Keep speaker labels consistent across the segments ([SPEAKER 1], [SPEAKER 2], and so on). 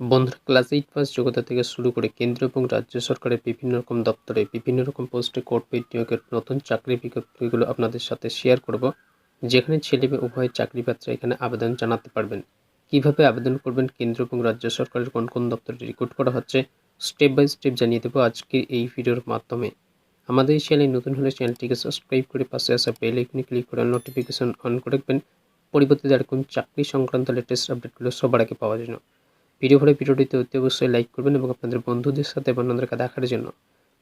[SPEAKER 1] বন্ধুরা class eight pass যোগ্যতা থেকে শুরু করে কেন্দ্র এবং রাজ্য সরকারের বিভিন্ন রকম দপ্তরে বিভিন্ন রকম পোস্টে পেড নিয়োগের নতুন চাকরি বিজ্ঞপ্তিগুলো আপনাদের সাথে শেয়ার করব, যেখানে ছেলে মেয়ে উভয় চাকরি পাত্র এখানে আবেদন জানাতে পারবেন। কীভাবে আবেদন করবেন? কেন্দ্র এবং রাজ্য সরকারের কোন কোন দপ্তরে রিক্রুট করা হচ্ছে? স্টেপ বাই স্টেপ জানিয়ে দেবো আজকের এই ভিডিওর মাধ্যমে। আমাদের এই চ্যানেল নতুন হলে চ্যানেলটিকে সাবস্ক্রাইব করে পাশে আসা বেল আইকনে ক্লিক করে নোটিফিকেশন অন করে রাখবেন। পরিবর্তিত এরকম চাকরি সংক্রান্ত লেটেস্ট আপডেটগুলো সবার আগে পাওয়ার জন্য। ভিডিও ভালো ভিডিওটিতে অতি অবশ্যই লাইক করবেন এবং আপনাদের বন্ধুদের সাথে বন্ধুদেরকে দেখার জন্য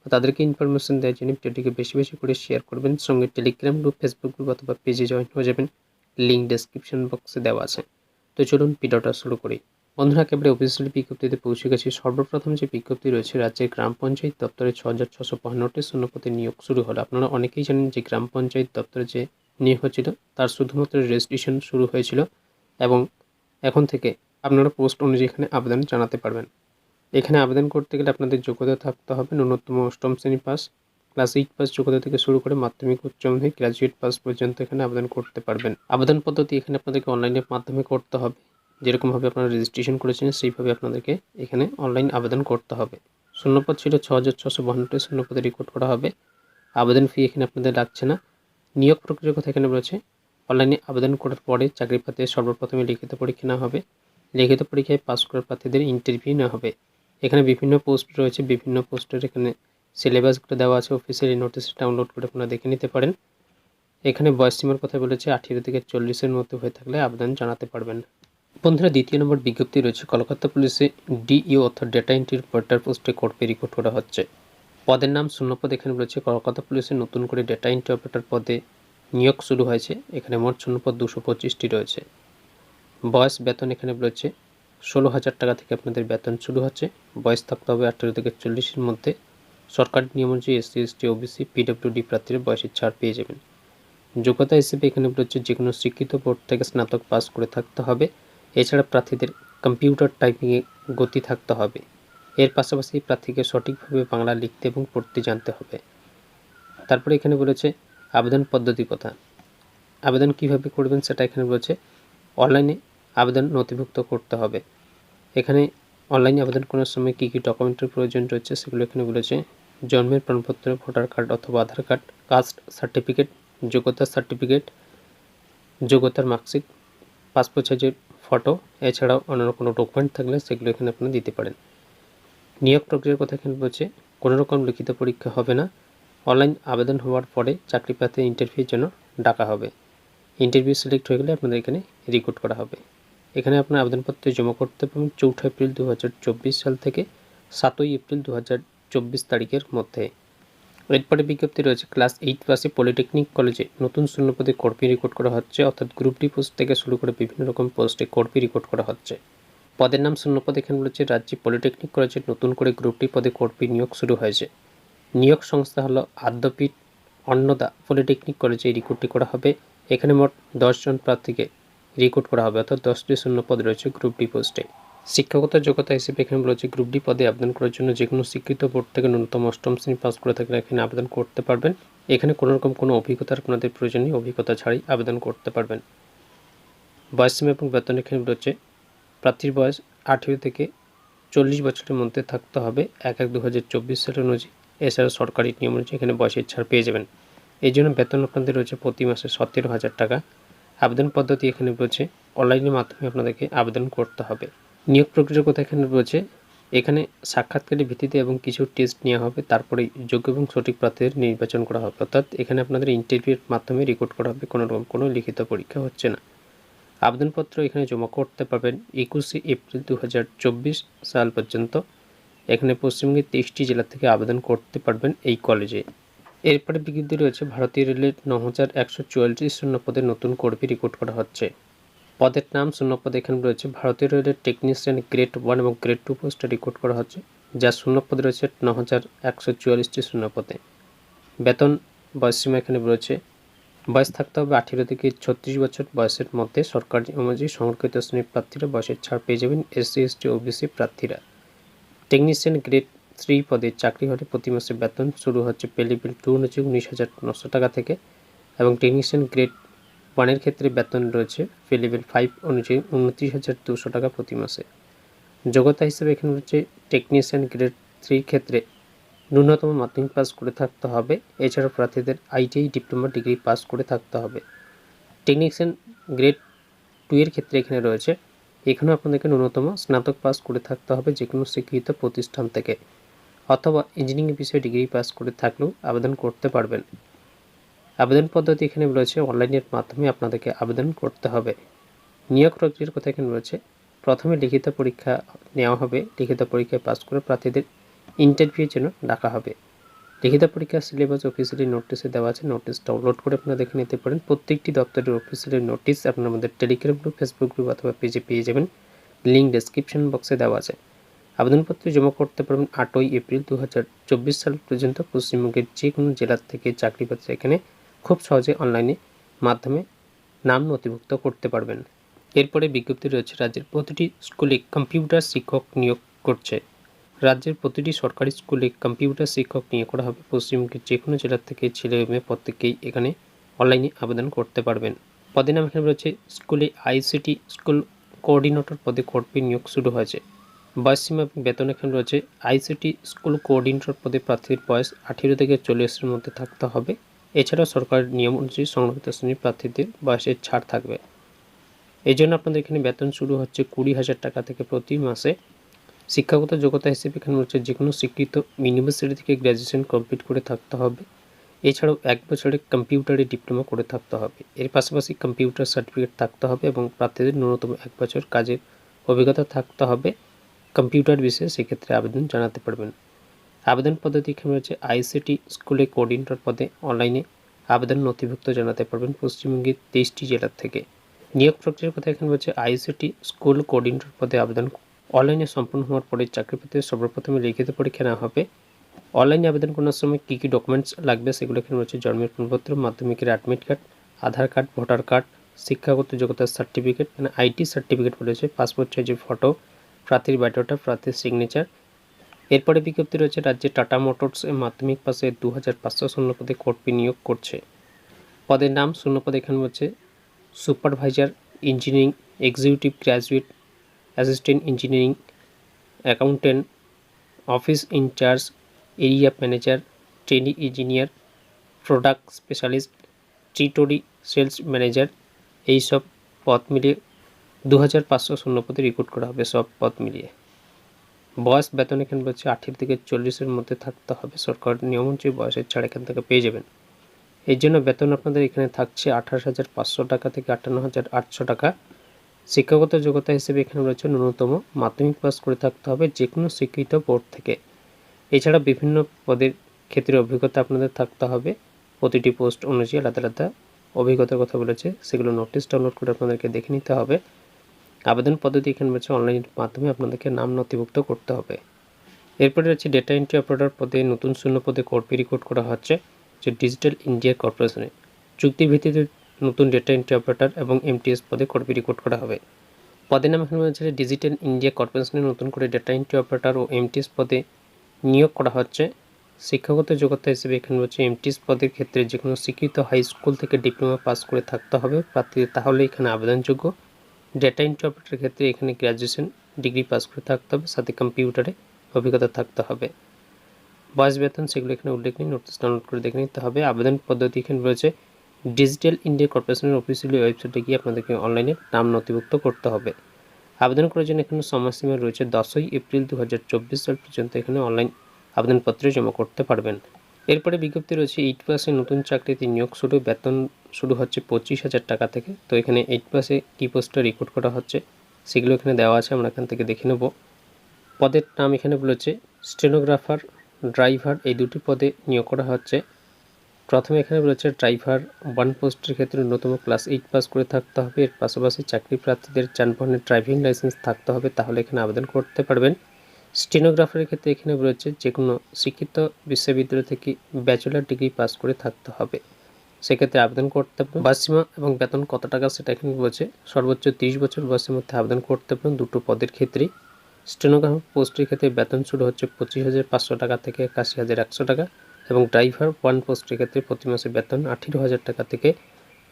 [SPEAKER 1] তাদেরকে ইনফরমেশন দেওয়ার জন্য ভিডিওটিকে বেশি বেশি করে শেয়ার করবেন। সঙ্গে টেলিগ্রাম গ্রুপ ফেসবুক গ্রুপ অথবা পেজে জয়েন হয়ে যাবেন। লিঙ্ক ডেসক্রিপশন বক্সে দেওয়া আছে। তো চলুন ভিডিওটা শুরু করি। বন্ধুরা, একেবারে অফিসিয়াল বিজ্ঞপ্তিতে পৌঁছে গেছি। সর্বপ্রথম যে বিজ্ঞপ্তি রয়েছে, রাজ্যের গ্রাম পঞ্চায়েত দপ্তরে ছ হাজার ছশো বাহান্নটি শূন্যপদে নিয়োগ শুরু হলো। আপনারা অনেকেই জানেন যে গ্রাম পঞ্চায়েত দপ্তরে যে নিয়োগ হচ্ছিল তার শুধুমাত্র রেজিস্ট্রেশন শুরু হয়েছিল এবং এখন থেকে আপনারা পোস্ট অনুযায়ী এখানে আবেদন জানাতে পারবেন। এখানে আবেদন করতে গেলে আপনাদের যোগ্যতা থাকতে হবে ন্যূনতম অষ্টম শ্রেণি পাস ক্লাস এইট পাস যোগ্যতা থেকে শুরু করে মাধ্যমিক, উচ্চ মাধ্যমিক গ্র্যাজুয়েট পাস পর্যন্ত এখানে আবেদন করতে পারবেন। আবেদন পদ্ধতি এখানে আপনাদেরকে অনলাইনের মাধ্যমে করতে হবে। যেরকমভাবে আপনারা রেজিস্ট্রেশন করেছেন, সেইভাবে আপনাদেরকে এখানে অনলাইন আবেদন করতে হবে। শূন্যপদ ছিল ছ হাজার ছশো বাহান্নটি শূন্যপদে রেকর্ড করা হবে। আবেদন ফি এখানে আপনাদের লাগছে না। নিয়োগ প্রক্রিয়ার কথা এখানে রয়েছে। অনলাইনে আবেদন করার পরে চাকরি পাতে সর্বপ্রথমে লিখিত পরীক্ষা নেওয়া হবে। লিখিত পরীক্ষায় পাস করা প্রার্থীদের ইন্টারভিউ নেওয়া হবে। এখানে বিভিন্ন পোস্ট রয়েছে, বিভিন্ন পোস্টের এখানে সিলেবাসগুলো দেওয়া আছে। অফিসিয়ালি নোটিস ডাউনলোড করে আপনারা দেখে নিতে পারেন। এখানে বয়স সীমার কথা বলেছে, আঠেরো থেকে চল্লিশের মধ্যে হয়ে থাকলে আবেদন জানাতে পারবেন। বন্ধুরা, দ্বিতীয় নম্বর বিজ্ঞপ্তি রয়েছে, কলকাতা পুলিশে ডিইও অর্থাৎ ডেটা এন্ট্রির পর্টার পোস্টে কোর্টে রিক্রুট করা হচ্ছে। পদের নাম শূন্যপদ এখানে রয়েছে। কলকাতা পুলিশে নতুন করে ডেটা এন্ট্রি অপারেটর পদে নিয়োগ শুরু হয়েছে। এখানে মোট শূন্যপদ দুশো পঁচিশটি রয়েছে। বয়স বেতন এখানে রয়েছে ষোলো হাজার টাকা থেকে আপনাদের বেতন শুরু হচ্ছে। বয়স থাকতে হবে আঠেরো থেকে চল্লিশের মধ্যে। সরকারি নিয়ম অনুযায়ী এসসি, এসটি, ওবিসি, পিডব্লিউডি প্রার্থীরা বয়সের ছাড় পেয়ে যাবেন। যোগ্যতা হিসেবে এখানে রয়েছে যে কোনো শিক্ষিত বোর্ড থেকে স্নাতক পাস করে থাকতে হবে। এছাড়া প্রার্থীদের কম্পিউটার টাইপিংয়ে গতি থাকতে হবে। এর পাশাপাশি প্রার্থীকে সঠিকভাবে বাংলা লিখতে এবং পড়তে জানতে হবে। তারপরে এখানে বলেছে, আবেদন পদ্ধতি কথা। আবেদন কীভাবে করবেন সেটা এখানে বলেছে, অনলাইনে আবেদন নথিভুক্ত করতে হবে। এখানে অনলাইনে আবেদন করার সময় কী কী ডকুমেন্টের প্রয়োজন রয়েছে সেগুলো এখানে বলেছে। জন্মের প্রমাণপত্র, ভোটার কার্ড অথবা আধার কার্ড, কাস্ট সার্টিফিকেট, যোগ্যতার সার্টিফিকেট, যোগ্যতার মার্কশিট, পাসপোর্ট সাইজের ফটো, এছাড়াও অন্যান্য কোনো ডকুমেন্ট থাকলে সেগুলো এখানে আপনারা দিতে পারেন। নিয়োগ প্রক্রিয়ার কথা এখানে বলছে, কোনো রকম লিখিত পরীক্ষা হবে না। অনলাইন আবেদন হওয়ার পরে চাকরি পেতে ইন্টারভিউর জন্য ডাকা হবে। ইন্টারভিউ সিলেক্ট হয়ে গেলে আপনাদের এখানে রিক্রুট করা হবে। এখানে আপনার আবেদনপত্র জমা করতে পারবেন চৌঠা এপ্রিল দু হাজার চব্বিশ সাল থেকে সাতই এপ্রিল দু হাজার চব্বিশ তারিখের মধ্যে। এরপরে বিজ্ঞপ্তি রয়েছে, ক্লাস এইট পাশে পলিটেকনিক কলেজে নতুন শূন্যপদে কর্মী রেকর্ড করা হচ্ছে, অর্থাৎ গ্রুপ ডি পোস্ট থেকে শুরু করে বিভিন্ন রকম পোস্টে কর্মী রেকর্ড করা হচ্ছে। পদের নাম শূন্যপদ, এখানে রয়েছে রাজ্যে পলিটেকনিক কলেজে নতুন করে গ্রুপ ডি পদে কর্মী নিয়োগ শুরু হয়েছে। নিয়োগ সংস্থা হলো আদ্যপীঠ অন্নদা পলিটেকনিক কলেজে এই রিক্রুটটি করা হবে। এখানে মোট দশজন প্রার্থীকে রিক্রুট করা হবে, অর্থাৎ দশটি শূন্য পদ রয়েছে গ্রুপ ডি পোস্টে শিক্ষকতা যোগ্যতা হিসেবে এখানে রয়েছে গ্রুপ ডি পদে আবেদন করার জন্য যে কোনো স্বীকৃত বোর্ড থেকে ন্যূনতম অষ্টম শ্রেণি পাস করে থাকলে এখানে আবেদন করতে পারবেন। এখানে কোনো রকম কোনো অভিজ্ঞতার আপনাদের প্রয়োজন নেই, অভিজ্ঞতা ছাড়াই আবেদন করতে পারবেন। বয়সীমা এবং বেতন এখানে রয়েছে প্রার্থীর বয়স আঠেরো থেকে চল্লিশ বছরের মধ্যে থাকতে হবে, এক এক দু হাজার চব্বিশ সাল অনুযায়ী। এছাড়া সরকারি নিয়ম অনুযায়ী এখানে বয়সের ছাড় পেয়ে যাবেন। এই জন্য বেতন আপনাদের রয়েছে প্রতি মাসে সতেরো হাজার টাকা। আবেদন পদ্ধতি এখানে রয়েছে। অনলাইনের মাধ্যমে আপনাদেরকে আবেদন করতে হবে। নিয়োগ প্রক্রিয়ার কথা এখানে রয়েছে। এখানে সাক্ষাৎকারের ভিত্তিতে এবং কিছু টেস্ট নেওয়া হবে। তারপরে যোগ্য এবং সঠিক প্রার্থীদের নির্বাচন করা হবে। অর্থাৎ এখানে আপনাদের ইন্টারভিউর মাধ্যমে রেকর্ড করা হবে। কোনো রকম কোনো লিখিত পরীক্ষা হচ্ছে না। আবেদনপত্র এখানে জমা করতে পারবেন একুশে এপ্রিল দু হাজার চব্বিশ সাল পর্যন্ত। এখানে পশ্চিমবঙ্গের তেইশটি জেলা থেকে আবেদন করতে পারবেন এই কলেজে এরপরে বিজ্ঞপ্তি রয়েছে, ভারতীয় রেলের ন হাজার একশো চুয়াল্লিশ শূন্য পদে নতুন কর্মী রিক্রুট করা হচ্ছে। পদের নাম শূন্য পদ এখানে রয়েছে, ভারতীয় রেলের টেকনিশিয়ান গ্রেড ওয়ান এবং গ্রেড টু পোস্টে রিক্রুট করা হচ্ছে, যা শূন্য পদে রয়েছে ন হাজার একশো চুয়াল্লিশটি শূন্য পদে বেতন, বয়সসীমা এখানে রয়েছে, বয়স থাকতে হবে আঠেরো থেকে ছত্রিশ বছর বয়সের মধ্যে। সরকারি অনুযায়ী সংরক্ষিত শ্রেণির প্রার্থীরা বয়সের ছাড় পেয়ে যাবেন এসসি, এসটি, ওবিসি প্রার্থীরা। টেকনিশিয়ান গ্রেড থ্রি পদে চাকরি হলে প্রতি মাসে বেতন শুরু হচ্ছে পে লেভেল টু অনুযায়ী উনিশ হাজার নশো টাকা থেকে এবং টেকনিশিয়ান গ্রেড ওয়ানের ক্ষেত্রে বেতন রয়েছে পে লেভেল ফাইভ অনুযায়ী উনত্রিশ হাজার দুশো টাকা প্রতি মাসে। যোগ্যতা হিসেবে এখানে হচ্ছে টেকনিশিয়ান গ্রেড থ্রির ক্ষেত্রে ন্যূনতম মাধ্যমিক পাস করে থাকতে হবে। এছাড়া প্রার্থীদের আইটিআই ডিপ্লোমা ডিগ্রি পাস করে থাকতে হবে। টেকনিশিয়ান গ্রেড টু এর ক্ষেত্রে এখানে রয়েছে। এখানেও আপনাদেরকে ন্যূনতম স্নাতক পাস করে থাকতে হবে যে কোনো স্বীকৃত প্রতিষ্ঠান থেকে। অথবা ইঞ্জিনিয়ারিং বিষয়ে ডিগ্রি পাস করে থাকলেও আবেদন করতে পারবেন। আবেদন পদ্ধতি এখানে রয়েছে অনলাইনের মাধ্যমে আপনাদেরকে আবেদন করতে হবে। নিয়োগ প্রক্রিয়ার কথা এখানে রয়েছে। প্রথমে লিখিত পরীক্ষা নেওয়া হবে। লিখিত পরীক্ষায় পাস করে প্রার্থীদের ইন্টারভিউর জন্য ডাকা হবে। লিখিত পরীক্ষার সিলেবাস অফিসিয়ালি নোটিশে দেওয়া আছে। নোটিশ ডাউনলোড করে আপনারা দেখে নিতে পারেন। প্রত্যেকটি দপ্তরের অফিসিয়ালি নোটিশ আপনার আমাদের টেলিগ্রাম গ্রুপ ফেসবুক গ্রুপ অথবা পেজে পেয়ে যাবেন। লিঙ্ক ডেসক্রিপশন বক্সে দেওয়া আছে। আবেদনপত্র জমা করতে পারবেন আটই এপ্রিল দু হাজার চব্বিশ সাল পর্যন্ত পশ্চিমবঙ্গের যে কোনো জেলার থেকে চাকরি পাচ্ছে এখানে খুব সহজে অনলাইনে মাধ্যমে নাম নথিভুক্ত করতে পারবেন। এরপরে বিজ্ঞপ্তি রয়েছে, রাজ্যের প্রতিটি স্কুলে কম্পিউটার শিক্ষক নিয়োগ করছে। রাজ্যের প্রতিটি সরকারি স্কুলে কম্পিউটার শিক্ষক নিয়োগ করা হবে। পশ্চিমবঙ্গের যে কোনো জেলার থেকে ছেলে মেয়ে প্রত্যেকেই এখানে অনলাইনে আবেদন করতে পারবেন। পদে নাম এখানে রয়েছে, স্কুলে আইসিটি স্কুল কোঅর্ডিনেটর পদে কর্মী নিয়োগ শুরু হয়েছে। বয়সসীমা এবং বেতন এখানে রয়েছে। আইসিটি স্কুল কোঅর্ডিনেটর পদে প্রার্থীর বয়স আঠেরো থেকে চল্লিশের মধ্যে থাকতে হবে। এছাড়াও সরকারের নিয়ম অনুযায়ী সংরক্ষিত শ্রেণির প্রার্থীদের বয়সের ছাড় থাকবে। এই জন্য আপনাদের এখানে বেতন শুরু হচ্ছে কুড়ি হাজার টাকা থেকে প্রতি মাসে। শিক্ষাগত যোগ্যতা হিসেবে এখানে হচ্ছে যে কোনো স্বীকৃত ইউনিভার্সিটি থেকে গ্র্যাজুয়েশন কমপ্লিট করে থাকতে হবে। এছাড়াও এক বছরে কম্পিউটারে ডিপ্লোমা করে থাকতে হবে। এর পাশাপাশি কম্পিউটার সার্টিফিকেট থাকতে হবে এবং প্রার্থীদের ন্যূনতম এক বছর কাজের অভিজ্ঞতা থাকতে হবে। কম্পিউটার বিষয়ে সেক্ষেত্রে আবেদন জানাতে পারবেন। আবেদন পদ্ধতি এখানে রয়েছে আইসিটি স্কুলে কোঅর্ডিনেটর পদে অনলাইনে আবেদন নথিভুক্ত জানাতে পারবেন পশ্চিমবঙ্গের তেইশটি জেলার থেকে। নিয়োগ প্রক্রিয়ার কথা এখানে রয়েছে আইসিটি স্কুল কোঅর্ডিনেটর পদে আবেদন অনলাইনে সম্পূর্ণ হওয়ার পরে চাকরি পেতে সর্বপ্রথমে লিখিত পরীক্ষা নেওয়া হবে। অনলাইনে আবেদন করার সময় কী কী ডকুমেন্টস লাগবে সেগুলো এখানে রয়েছে জন্মের প্রমাণপত্র মাধ্যমিকের admit card Aadhaar card voter card শিক্ষাগত যোগ্যতার সার্টিফিকেট মানে আইটি সার্টিফিকেট রয়েছে পাসপোর্ট সাইজের ফটো প্রার্থীর বায়োডাটা প্রার্থীর সিগনেচার এরপরে বিজ্ঞপ্তি রয়েছে, রাজ্যে টাটা মোটরস মাধ্যমিক পাশে দু হাজার পাঁচশো শূন্য পদে কর্মী নিয়োগ করছে। পদের নাম শূন্য পদে এখানে হচ্ছে supervisor engineering executive graduate assistant engineering accountant office in-charge area manager training engineer product specialist territory sales manager এইসব পদ মিলিয়ে দু হাজার পাঁচশো শূন্য পদে রিক্রুট করা হবে সব পদ মিলিয়ে। বয়স বেতন এখানে বলছে আঠের থেকে চল্লিশের মধ্যে থাকতে হবে। সরকার নিয়ম অনুযায়ী বয়সের ছাড় এখান থেকে পেয়ে যাবেন। এই জন্য বেতন আপনাদের এখানে থাকছে আঠাশ হাজার পাঁচশো টাকা থেকে আটান্ন হাজার আটশো টাকা। শিক্ষাগত যোগ্যতা হিসেবে এখানে রয়েছে ন্যূনতম মাধ্যমিক পাস করে থাকতে হবে যে কোনো স্বীকৃত বোর্ড থেকে। এছাড়া বিভিন্ন পদের ক্ষেত্রে অভিজ্ঞতা আপনাদের থাকতে হবে। প্রতিটি পোস্ট অনুযায়ী আলাদা আলাদা অভিজ্ঞতার কথা বলেছে। সেগুলো নোটিশ ডাউনলোড করে আপনাদেরকে দেখে নিতে হবে। আবেদন পদ্ধতি এখানে রয়েছে অনলাইনের মাধ্যমে আপনাদেরকে নাম নথিভুক্ত করতে হবে। এরপরে রয়েছে ডেটা এন্ট্রি অপারেটর পদে নতুন শূন্য পদে কর্মী রিক্রুট করা হচ্ছে, যে ডিজিটাল ইন্ডিয়া কর্পোরেশনে চুক্তি ভিত্তিতে নতুন ডেটা এন্ট্রি অপারেটর এবং এমটিএস পদে কর্মী রিক্রুট করা হবে। পদের নাম এখানে রয়েছে ডিজিটাল ইন্ডিয়া কর্পোরেশনে নতুন করে ডেটা এন্ট্রি অপারেটর ও এমটিএস পদে নিয়োগ করা হচ্ছে। শিক্ষাগত যোগ্যতা হিসেবে এখানে রয়েছে এমটিএস পদের ক্ষেত্রে যে কোনো স্বীকৃত হাই স্কুল থেকে ডিপ্লোমা পাস করে থাকতে হবে। প্রার্থীদের তাহলে এখানে আবেদনযোগ্য। ডেটা এন্ট্রি অপারেটরের ক্ষেত্রে এখানে গ্র্যাজুয়েশন ডিগ্রি পাস করে থাকতে হবে, সাথে কম্পিউটারে অভিজ্ঞতা থাকতে হবে। বয়স বেতন সেগুলো এখানে উল্লেখ নেই নোটিস ডাউনলোড করে দেখে নিতে হবে। আবেদন পদ্ধতি এখানে রয়েছে। ডিজিটাল ইন্ডিয়া কর্পোরেশনের অফিসিয়ালি ওয়েবসাইটে গিয়ে আপনাদেরকে অনলাইনে নাম নথিভুক্ত করতে হবে। আবেদন করার জন্য এখানে সময়সীমা রয়েছে দশই এপ্রিল দু হাজার চব্বিশ সাল পর্যন্ত এখানে অনলাইন আবেদনপত্র জমা করতে পারবেন। এরপরে বিজ্ঞপ্তি রয়েছে এইট পাসে নতুন চাকরিতে নিয়োগ শুরু, বেতন শুরু হচ্ছে পঁচিশ হাজার টাকা থেকে। তো এখানে এইট পাসে কী পোস্টে রিক্রুট করা হচ্ছে, সেগুলো এখানে দেওয়া আছে, আমরা এখান থেকে দেখে নেব। পদের নাম এখানে বলেছে স্টেনোগ্রাফার ড্রাইভার এই দুটি পদে নিয়োগ করা হচ্ছে। প্রথমে এখানে বলেছে ড্রাইভার ওয়ান পোস্টের ক্ষেত্রে ন্যূনতম ক্লাস এইট পাস করে থাকতে হবে। এর পাশাপাশি চাকরি প্রার্থীদের যানবাহনের ড্রাইভিং লাইসেন্স থাকতে হবে, তাহলে এখানে আবেদন করতে পারবেন। স্টেনোগ্রাফারের ক্ষেত্রে এখানে রয়েছে যে কোনো শিক্ষিত বিশ্ববিদ্যালয় থেকে ব্যাচেলার ডিগ্রি পাস করে থাকতে হবে। সেক্ষেত্রে আবেদন করতে পারেন বাসীমা এবং বেতন কত টাকা সেটা এখানে রয়েছে। সর্বোচ্চ তিরিশ বছর বয়সের মধ্যে আবেদন করতে পারেন দুটো পদের ক্ষেত্রেই। স্টেনোগ্রাফার পোস্টের ক্ষেত্রে বেতন শুরু হচ্ছে পঁচিশ হাজার পাঁচশো টাকা থেকে একাশি হাজার একশো টাকা এবং ড্রাইভার ওয়ান পোস্টের ক্ষেত্রে প্রতি মাসে বেতন আঠেরো হাজার টাকা থেকে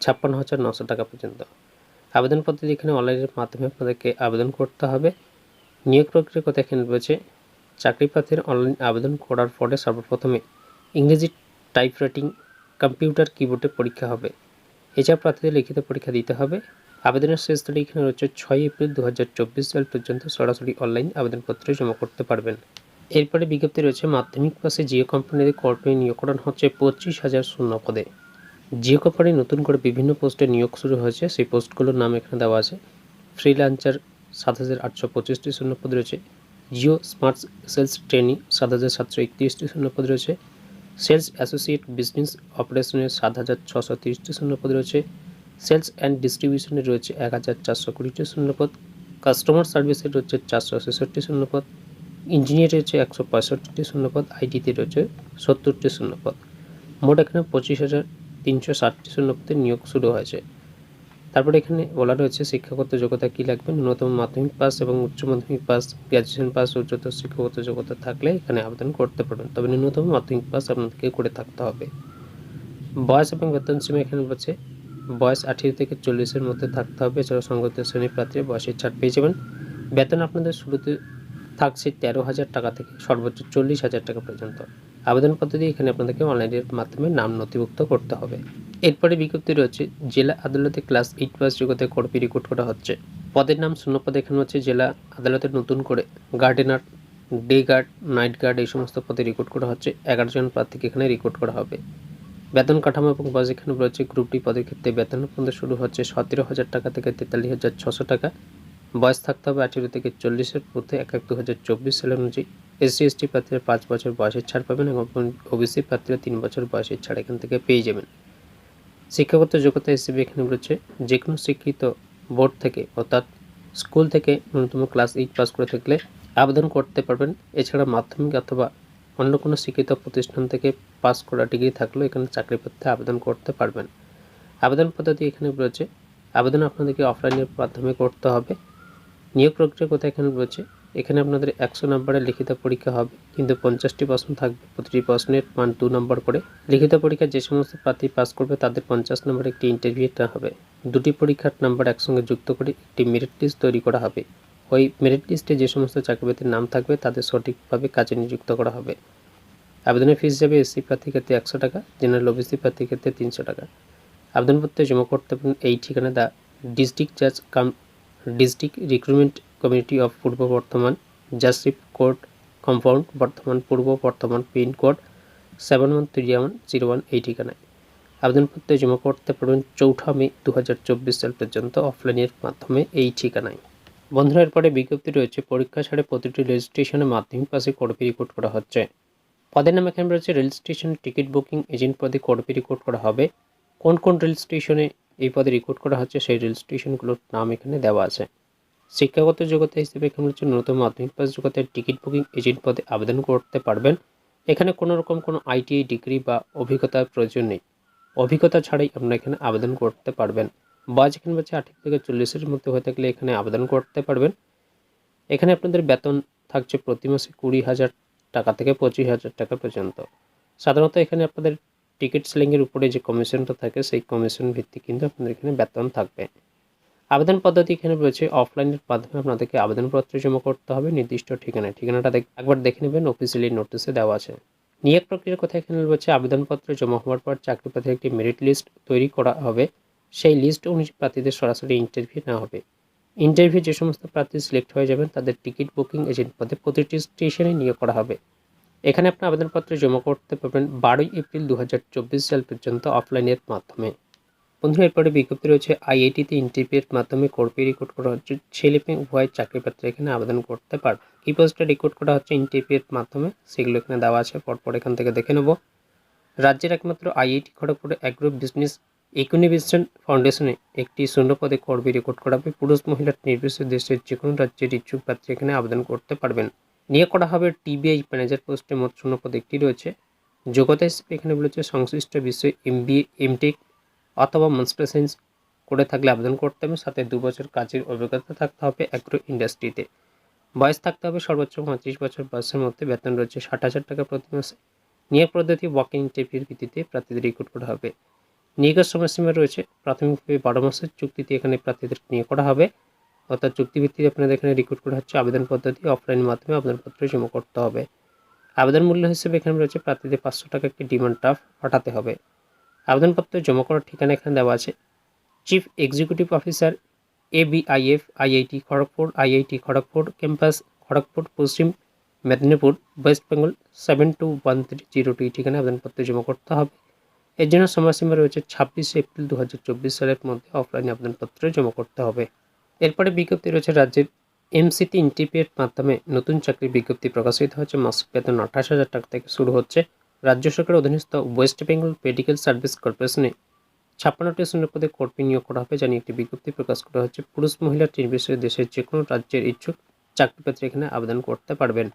[SPEAKER 1] ছাপ্পান্ন হাজার নশো টাকা পর্যন্ত। আবেদন পদ্ধতি এখানে অনলাইনের মাধ্যমে আপনাদেরকে আবেদন করতে হবে। নিয়োগ প্রক্রিয়ার কথা এখানে রয়েছে। চাকরি প্রার্থীর অনলাইন আবেদন করার পরে সর্বপ্রথমে ইংরেজি টাইপরাইটিং কম্পিউটার কিবোর্ডে পরীক্ষা হবে। এছাড়া প্রার্থীদের লিখিত পরীক্ষা দিতে হবে। আবেদনের শেষ তারিখ এখানে রয়েছে ছয় এপ্রিল দু হাজার চব্বিশ সাল পর্যন্ত সরাসরি অনলাইন আবেদনপত্র জমা করতে পারবেন। এরপরে বিজ্ঞপ্তি রয়েছে, মাধ্যমিক পাশে জিও কোম্পানিতে কর্মী নিয়োগ করানো হচ্ছে পঁচিশ হাজার শূন্য পদে। জিও কোম্পানি নতুন করে বিভিন্ন পোস্টে নিয়োগ শুরু হয়েছে। সেই পোস্টগুলোর নাম এখানে দেওয়া আছে। ফ্রিল্যান্সার সাত হাজার আটশো পঁচিশটি শূন্য পদ রয়েছে। জিও স্মার্ট সেলস ট্রেনিং সাত হাজার সাতশো একত্রিশটি শূন্য পদ রয়েছে। সেলস অ্যাসোসিয়েট বিজনেস অপারেশনের সাত হাজার ছশো তিরিশটি শূন্যপদ রয়েছে। সেলস অ্যান্ড ডিস্ট্রিবিউশনে রয়েছে এক হাজার চারশো কুড়িটি শূন্যপদ। কাস্টমার সার্ভিসে রয়েছে চারশো ছেষট্টি শূন্যপদ। ইঞ্জিনিয়ার রয়েছে একশো পঁয়ষট্টিটি শূন্যপদ। আইটিতে রয়েছে সত্তরটি শূন্যপদ। মোট এখানে পঁচিশ হাজার তিনশো ষাটটি শূন্যপদের নিয়োগ শুরু হয়েছে। তারপরে এখানে বলা রয়েছে, শিক্ষাগত যোগ্যতা কী লাগবে? ন্যূনতম মাধ্যমিক পাস এবং উচ্চ মাধ্যমিক পাস গ্র্যাজুয়েশন পাস উচ্চতর শিক্ষাগত যোগ্যতা থাকলে এখানে আবেদন করতে পারবেন। তবে ন্যূনতম মাধ্যমিক পাস আপনাদেরকে করে থাকতে হবে। বয়স এবং বেতন সীমা এখানে বলছে, বয়স আঠেরো থেকে চল্লিশের মধ্যে থাকতে হবে। এছাড়া সংগত শ্রেণি প্রার্থীরা বয়সের ছাড় পেয়ে যাবেন। বেতন আপনাদের শুরুতে থাকছে তেরো হাজার টাকা থেকে সর্বোচ্চ চল্লিশ হাজার টাকা পর্যন্ত। আবেদন পদ্ধতি এখানে আপনাদেরকে অনলাইনের মাধ্যমে নাম নথিভুক্ত করতে হবে। এরপরে বিজ্ঞপ্তি রয়েছে, জেলা আদালতে ক্লাস এইট পাস যোগ্যতায় কর্মী রেকর্ড করা হচ্ছে। পদের নাম শূন্য পদ এখানে হচ্ছে, জেলা আদালতে নতুন করে gardener, day guard, night guard এই সমস্ত পদে রেকর্ড করা হচ্ছে। এগারো জন প্রার্থীকে এখানে রেকর্ড করা হবে। বেতন কাঠামো এবং বয়স এখানে রয়েছে। গ্রুপ ডি পদের ক্ষেত্রে বেতন পর্যন্ত শুরু হচ্ছে সতেরো হাজার টাকা থেকে তেতাল্লিশ হাজার ছশো টাকা। বয়স থাকতে হবে আঠেরো থেকে চল্লিশের মধ্যে এক এক দু হাজার চব্বিশ সালের অনুযায়ী। এসসি, এসটি প্রার্থীরা পাঁচ বছর বয়সের ছাড় পাবেন এবং ওবিসি প্রার্থীরা তিন বছর বয়সের ছাড় এখান থেকে পেয়ে যাবেন। শিক্ষাগত যোগ্যতা হিসেবে এখানে রয়েছে যে কোনো শিক্ষিত বোর্ড থেকে অর্থাৎ স্কুল থেকে ন্যূনতম ক্লাস এইট পাস করে থাকলে আবেদন করতে পারবেন। এছাড়া মাধ্যমিক অথবা অন্য কোনো শিক্ষিত প্রতিষ্ঠান থেকে পাস করা ডিগ্রি থাকলেও এখানে চাকরি পেতে আবেদন করতে পারবেন। আবেদন পদ্ধতি এখানে রয়েছে আবেদন আপনাদেরকে অফলাইনের মাধ্যমে করতে হবে। নিয়োগ প্রক্রিয়া কোথায় এখানে রয়েছে এখানে আপনাদের একশো নম্বরের লিখিত পরীক্ষা হবে, কিন্তু পঞ্চাশটি প্রশ্ন থাকবে। প্রতিটি প্রশ্নের মান দু নম্বর করে। লিখিত পরীক্ষা যে সমস্ত প্রার্থী পাস করবে, তাদের পঞ্চাশ নম্বরে একটি ইন্টারভিউ হবে। দুটি পরীক্ষার নাম্বার একসঙ্গে যুক্ত করে একটি মেরিট লিস্ট তৈরি করা হবে। ওই মেরিট লিস্টে যে সমস্ত চাকরিপতির নাম থাকবে, তাদের সঠিকভাবে কাজে নিযুক্ত করা হবে। আবেদনের ফিস যাবে এসসি প্রার্থীর ক্ষেত্রে একশো টাকা জেনারেল ওবিসি প্রার্থীর ক্ষেত্রে তিনশো টাকা। আবেদনপত্র জমা করতে পারেন এই ঠিকানা দা ডিস্ট্রিক্ট জাজ cum district recruitment committee of Purba Bardhaman জাসিপ court compound Bardhaman Purba Bardhaman pincode seven one three one zero one এই ঠিকানায় আবেদনপত্র জমা করতে পারবেন চৌঠা মে দু হাজার চব্বিশ সাল পর্যন্ত অফলাইনের মাধ্যমে এই ঠিকানায়। বন্ধুরা, এরপরে বিজ্ঞপ্তি রয়েছে, পরীক্ষা ছাড়ে প্রতিটি রেল স্টেশনে মাধ্যমিক পাশে কর্মী রেকর্ড করা হচ্ছে। পদের নাম এখানে রয়েছে, rail station ticket booking agent পদে কর্মী রেকর্ড করা হবে। কোন কোন রেল স্টেশনে এই পদে রেকর্ড করা হচ্ছে, সেই রেল স্টেশনগুলোর নাম এখানে দেওয়া আছে। শিক্ষাগত যোগ্যতা হিসেবে এখানে হচ্ছে? ন্যূনতম মাধ্যমিক পাস যোগ্যতার টিকিট বুকিং এজেন্ট পদে আবেদন করতে পারবেন। এখানে কোনো রকম কোনো আইটিআই ডিগ্রি বা অভিজ্ঞতার প্রয়োজন নেই। অভিজ্ঞতা ছাড়াই আপনারা এখানে আবেদন করতে পারবেন। বয়স এখানে হচ্ছে আঠারো থেকে চল্লিশের মধ্যে হয়ে থাকলে এখানে আবেদন করতে পারবেন। এখানে আপনাদের বেতন থাকছে প্রতি মাসে কুড়ি হাজার টাকা থেকে পঁচিশ হাজার টাকা পর্যন্ত। সাধারণত এখানে আপনাদের টিকিট সেলিংয়ের উপরে যে কমিশনটা থাকে, সেই কমিশন ভিত্তিক কিন্তু আপনাদের এখানে বেতন থাকবে। আবেদন পদ্ধতি এখানে রয়েছে। অফলাইনের মাধ্যমে আপনাদেরকে আবেদনপত্র জমা করতে হবে। নির্দিষ্ট ঠিকানায়। ঠিকানাটা একবার দেখে নেবেন। অফিসিয়ালি নোটিশে দেওয়া আছে। নিয়োগ প্রক্রিয়ার কথা এখানে রয়েছে। আবেদনপত্র জমা হওয়ার পর চাকরি প্রার্থীর একটি মেরিট লিস্ট তৈরি করা হবে। সেই লিস্ট অনুযায়ী প্রার্থীদের সরাসরি ইন্টারভিউ নেওয়া হবে। ইন্টারভিউ যে সমস্ত প্রার্থী সিলেক্ট হয়ে যাবেন, তাদের টিকিট বুকিং এজেন্ট পদে প্রতিটি স্টেশনে নিয়োগ করা হবে। এখানে আপনি আবেদনপত্র জমা করতে পারবেন বারোই এপ্রিল দু হাজার চব্বিশ সাল পর্যন্ত অফলাইনের মাধ্যমে। বন্ধুরা এরপরে বিজ্ঞপ্তি রয়েছে, আইআইটিতে ইন্টারভিউর মাধ্যমে কর্পি রেকর্ড করা হচ্ছে। ছেলে মেয়ে উভয় চাকরি এখানে আবেদন করতে পারবে কি পোস্টে রেকর্ড করা হচ্ছে ইন্টারভিউর মাধ্যমে? সেগুলো এখানে দেওয়া আছে, পরপর এখান থেকে দেখে নেব। রাজ্যের একমাত্র আইআইটি খড়গপুরে অ্যাগ্রো বিজনেস ইকোনিভিশন ফাউন্ডেশনে একটি শূন্যপদে কর্মী রেকর্ড করা হবে পুরুষ মহিলার নির্বিশেষে দেশের যে কোনো রাজ্যের ইচ্ছুক প্রার্থী এখানে আবেদন করতে পারবেন। নিয়োগ করা হবে টিবিআই ম্যানেজার পোস্টে মোট শূন্যপদ একটি রয়েছে। যোগ্যতা হিসেবে এখানে বলেছে সংশ্লিষ্ট বিষয়ে এমবিএ এমটেক অথবা মাস্টার সায়েন্স করে থাকলে আবেদন করতে হবে। সাথে দু বছর কাজের অভিজ্ঞতা থাকতে হবে অ্যাগ্রো ইন্ডাস্ট্রিতে। বয়স থাকতে হবে সর্বোচ্চ পঁয়ত্রিশ বছর। বয়সের মধ্যে বেতন রয়েছে ষাট হাজার টাকা প্রতি মাসে। নিয়োগ পদ্ধতি ওয়াকিং ইন্টারভিউর ভিত্তিতে প্রার্থীদের রিক্রুট করা হবে। নিয়োগের সময়সীমা রয়েছে। প্রাথমিকভাবে বারো মাসের চুক্তিতে এখানে প্রার্থীদের নিয়োগ করা হবে। অর্থাৎ চুক্তিভিত্তিতে আপনাদের এখানে রিক্রুট করা হচ্ছে আবেদন পদ্ধতি অফলাইনের মাধ্যমে আবেদনপত্র জমা করতে হবে। আবেদন মূল্য হিসেবে এখানে রয়েছে প্রার্থীদের পাঁচশো টাকা একটি ডিমান্ড ড্রাফট পাঠাতে হবে। আবেদনপত্র জমা করার ঠিকানা এখানে দেওয়া আছে। Chief executive officer A BIF IIT Kharagpur IIT Kharagpur campus Kharagpur, Paschim Medinipur West Bengal seven two one three zero two এই ঠিকানায় আবেদনপত্র জমা করতে হবে। এর জন্য সময়সীমা রয়েছে ছাব্বিশে এপ্রিল দু হাজার চব্বিশ সালের মধ্যে অফলাইনে আবেদনপত্র জমা করতে হবে। এরপরে বিজ্ঞপ্তি রয়েছে, রাজ্যের এমসিটি ইন্টিপিএর মাধ্যমে নতুন চাকরির বিজ্ঞপ্তি প্রকাশিত হচ্ছে। মাসিক বেতন আঠাশ হাজার টাকা থেকে শুরু হচ্ছে। রাজ্য সরকারের অধীনস্থ ওয়েস্ট বেঙ্গল মেডিকেল সার্ভিস কর্পোরেশনে ছাপ্পান্নটি শূন্য পদে কর্মী নিয়োগ করা হবে, জানিয়ে একটি বিজ্ঞপ্তি প্রকাশ করা হচ্ছে পুরুষ মহিলা নির্বিশেষে দেশের যে কোনো রাজ্যের ইচ্ছুক চাকরিপত্রে এখানে আবেদন করতে পারবেন।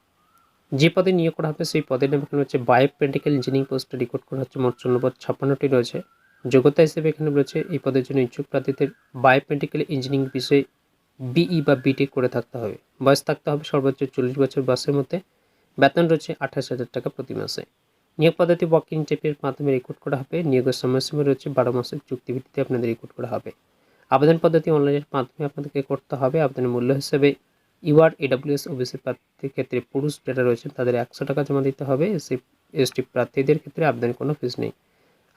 [SPEAKER 1] যে পদে নিয়োগ করা হবে, সেই পদের নাম এখানে হচ্ছে বায়োমেডিক্যাল ইঞ্জিনিয়ারিং পোস্টে রেকর্ড করা হচ্ছে। মোট শূন্যপদ ছাপ্পান্নটি রয়েছে। যোগ্যতা হিসেবে এখানে রয়েছে, এই পদের জন্য ইচ্ছুক প্রার্থীদের বায়োমেডিক্যাল ইঞ্জিনিয়ারিং বিষয়ে বিই বা বিটেক করে থাকতে হবে। বয়স থাকতে হবে সর্বোচ্চ চল্লিশ বছর বয়সের মধ্যে। বেতন রয়েছে আঠাশ হাজার টাকা প্রতি মাসে। নিয়োগ পদ্ধতি ওয়াক ইন্টারভিউর মাধ্যমে রেকর্ড করা হবে। নিয়োগের সময়সীমা রয়েছে বারো মাসের। চুক্তিভিত্তিতে আপনাদের রেকর্ড করা হবে। আবেদন পদ্ধতি অনলাইনের মাধ্যমে আপনাদেরকে করতে হবে। আবেদনের মূল্য হিসেবে ইউআর এডাব্লিউএস ওবিসি প্রার্থীর ক্ষেত্রে পুরুষ যারা রয়েছেন, তাদের একশো টাকা জমা দিতে হবে। এসসি এসটি প্রার্থীদের ক্ষেত্রে আবেদনের কোনো ফিস নেই।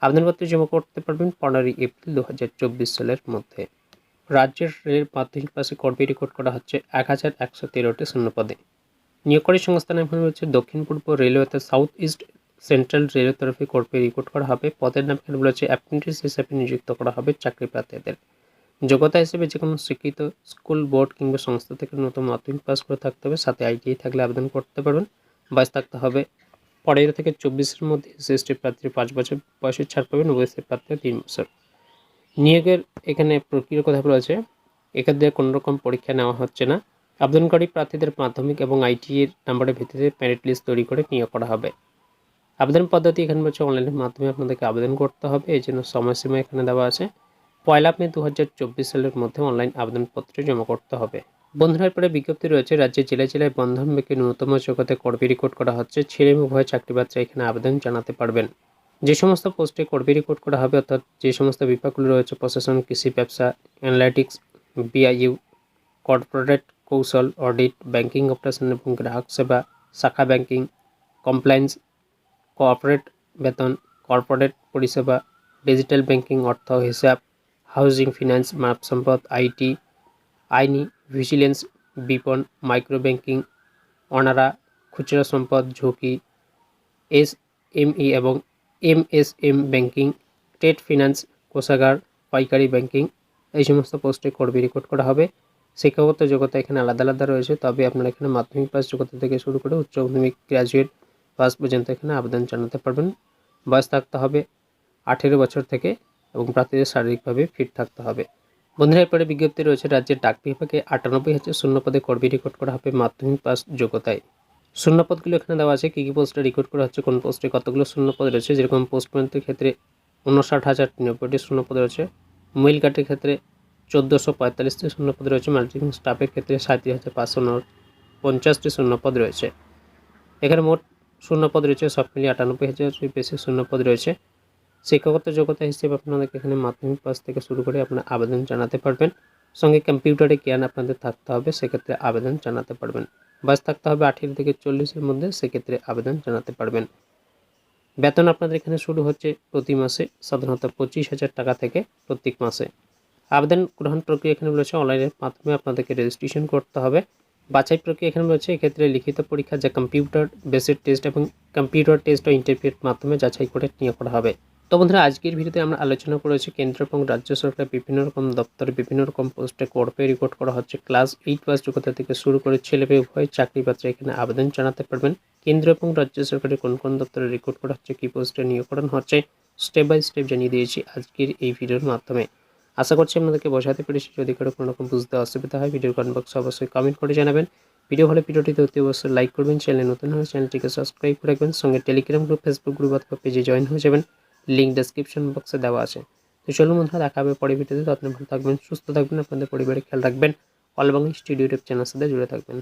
[SPEAKER 1] আবেদনপত্র জমা করতে পারবেন পনেরোই এপ্রিল দু হাজার চব্বিশ সালের মধ্যে। রাজ্যের রেলের মাধ্যমিক পাশে কর্মী রেকর্ড করা হচ্ছে এক হাজার একশো তেরোটি শূন্যপদে। নিয়োগকারী সংস্থানের নাম হচ্ছে দক্ষিণ পূর্ব রেলওয়েতে সাউথ ইস্ট সেন্ট্রাল রেলের তরফে কর্মী রেকর্ড করা হবে। পদের নাম এখানে বলেছে অ্যাপ্রেন্টিস হিসেবে নিযুক্ত করা হবে চাকরি প্রার্থীদের। যোগ্যতা হিসেবে যে কোনো স্বীকৃত স্কুল বোর্ড কিংবা সংস্থা থেকে নতুন মাধ্যমিক পাস করে থাকতে হবে। সাথে আইটিআই থাকলে আবেদন করতে পারবেন। বয়স থাকতে হবে পনেরো থেকে চব্বিশের মধ্যে। এসএসটি প্রার্থীর পাঁচ বছর বয়সের ছাড় পাবেন। ওবিসি প্রার্থীর তিন বছর। নিয়োগের এখানে প্রক্রিয়ার কথা রয়েছে এক্ষেত্রে কোনো রকম পরীক্ষা নেওয়া হচ্ছে না। আবেদনকারী প্রার্থীদের মাধ্যমিক এবং আইটি এর নাম্বারের ভিত্তিতে প্যারেট লিস্ট তৈরি করে নিয়োগ করা হবে। আবেদন পদ্ধতি এখানে হচ্ছে অনলাইনের মাধ্যমে আপনাদেরকে আবেদন করতে হবে। এই জন্য সময়সীমা এখানে দেওয়া আছে। পয়লা মে দু হাজার চব্বিশ সালের মধ্যে অনলাইন আবেদনপত্র জমা করতে হবে। বন্ধনের পরে বিজ্ঞপ্তি রয়েছে রাজ্যে জেলায় জেলায় বন্ধন ব্যাংকে ন্যূনতম জগতে কর্মী রেকর্ড করা হচ্ছে। ছেলে উভয় চাকরি বাচ্চা এখানে আবেদন জানাতে পারবেন। যে সমস্ত পোস্টে কর্মী রেকর্ড করা হবে, অর্থাৎ যে সমস্ত বিভাগগুলো রয়েছে, প্রশাসন, কৃষি ব্যবসা অ্যানালাইটিক্স বিআইইউ, কর্পোরেট কৌশল, অডিট, ব্যাংকিং অপারেশন এবং গ্রাহক সেবা, শাখা ব্যাংকিং, কমপ্লায়েন্স কর্পোরেট বেতন কর্পোরেট পরিষেবা ডিজিটাল ব্যাংকিং অর্থ, হিসাব হাউজিং ফিনান্স মানব সম্পদ আইটি আইনি ভিজিলেন্স বিপণ মাইক্রো ব্যাংকিং অনারা, খুচরা সম্পদ, ঝুঁকি, এস এম ই এবং M S M banking trade finance কোষাগার, পাইকারি ব্যাংকিং এই সমস্ত পোস্টে কর্মী রেকর্ড করা হবে। শিক্ষাগত যোগ্যতা এখানে আলাদা আলাদা রয়েছে, তবে আপনারা এখানে মাধ্যমিক পাস যোগ্যতা থেকে শুরু করে উচ্চ মাধ্যমিক গ্র্যাজুয়েট পাস পর্যন্ত এখানে আবেদন জানাতে পারবেন। বয়স থাকতে হবে আঠেরো বছর থেকে এবং প্রার্থীদের শারীরিকভাবে ফিট থাকতে হবে। বন্ধুরা, এরপরে বিজ্ঞপ্তি রয়েছে, রাজ্যের ডাক বিভাগে আটানব্বই হাজার শূন্য পদে কর্মী রেকর্ড করা হবে মাধ্যমিক পাস যোগ্যতায়। শূন্য পদগুলো এখানে দেওয়া আছে, কী কী পোস্টে রেকর্ড করা হচ্ছে, কোন পোস্টে কতগুলো শূন্য পদ রয়েছে, যেরকম পোস্টম্যানদের ক্ষেত্রে উনষাট হাজার নব্বইটি শূন্য পদ রয়েছে মেইল কার্ডের ক্ষেত্রে চোদ্দোশো পঁয়তাল্লিশটি শূন্য পদ রয়েছে মাল্টিং স্টাফের ক্ষেত্রে সাঁত্রিশ হাজার পাঁচশো পঞ্চাশটি শূন্য পদ রয়েছে। এখানে মোট শূন্য পদ রয়েছে, সব মিলিয়ে আটানব্বই হাজার বেশি শূন্য পদ রয়েছে। শিক্ষাগত যোগ্যতা হিসেবে আপনাদেরকে এখানে মাধ্যমিক পাস থেকে শুরু করে আপনার আবেদন জানাতে পারবেন। সঙ্গে কম্পিউটারে জ্ঞান আপনাদের থাকতে হবে, সেক্ষেত্রে আবেদন জানাতে পারবেন। বয়স থাকতে হবে আঠেরো থেকে চল্লিশের মধ্যে, সেক্ষেত্রে আবেদন জানাতে পারবেন। বেতন আপনাদের এখানে শুরু হচ্ছে প্রতি মাসে, সাধারণত পঁচিশ হাজার টাকা থেকে প্রত্যেক মাসে। আবেদন গ্রহণ প্রক্রিয়া এখানে রয়েছে, অনলাইনের মাধ্যমে আপনাদেরকে রেজিস্ট্রেশন করতে হবে। বাছাই প্রক্রিয়া এখানে রয়েছে। এক্ষেত্রে লিখিত পরীক্ষা যা কম্পিউটার বেসিক টেস্ট এবং কম্পিউটার টেস্ট ও ইন্টারভিউর মাধ্যমে যাচাই করে নিয়োগ করা হবে। তো বন্ধুরা, আজকের ভিডিওতে আমরা আলোচনা করেছি কেন্দ্র এবং রাজ্য সরকার বিভিন্ন রকম দপ্তরে বিভিন্ন রকম পোস্টে কর্পে রেকর্ড করা হচ্ছে। ক্লাস এইট পাস যোগ্যতা থেকে শুরু করে ছেলে মেয়ে উভয় চাকরি পাত্রে এখানে আবেদন জানাতে পারবেন। কেন্দ্র এবং রাজ্য সরকারের কোন কোন দপ্তরে রেকর্ড করা হচ্ছে, কী পোস্টে নিয়োগকরণ হচ্ছে স্টেপ বাই স্টেপ জানিয়ে দিয়েছি আজকের এই ভিডিওর মাধ্যমে। আশা করছি আপনাদেরকে বোঝাতে পেরেছি। যদি কারও কোনো রকম বুঝতে অসুবিধা হয়, ভিডিওর কমেন্ট বক্সে অবশ্যই কমেন্ট করে জানাবেন। ভিডিও হলে ভিডিওটিতে অতি অবশ্যই লাইক করবেন। চ্যানেল নতুন হলে চ্যানেলটিকে সাবস্ক্রাইব করে রাখবেন। সঙ্গে টেলিগ্রাম গ্রুপ ফেসবুক গ্রুপ অথবা পেজে জয়েন হয়ে যাবেন। লিঙ্ক ডেসক্রিপশন বক্সে দেওয়া আছে। তো চলুন বন্ধুরা, দেখা হবে পরে ভিডিওতে। তো আপনি ভালো থাকবেন, সুস্থ থাকবেন, আপনাদের পরিবারে খেয়াল রাখবেন। অল বাংলা স্টুডিও ইউটিউব চ্যানেলের সাথে জুড়ে থাকবেন।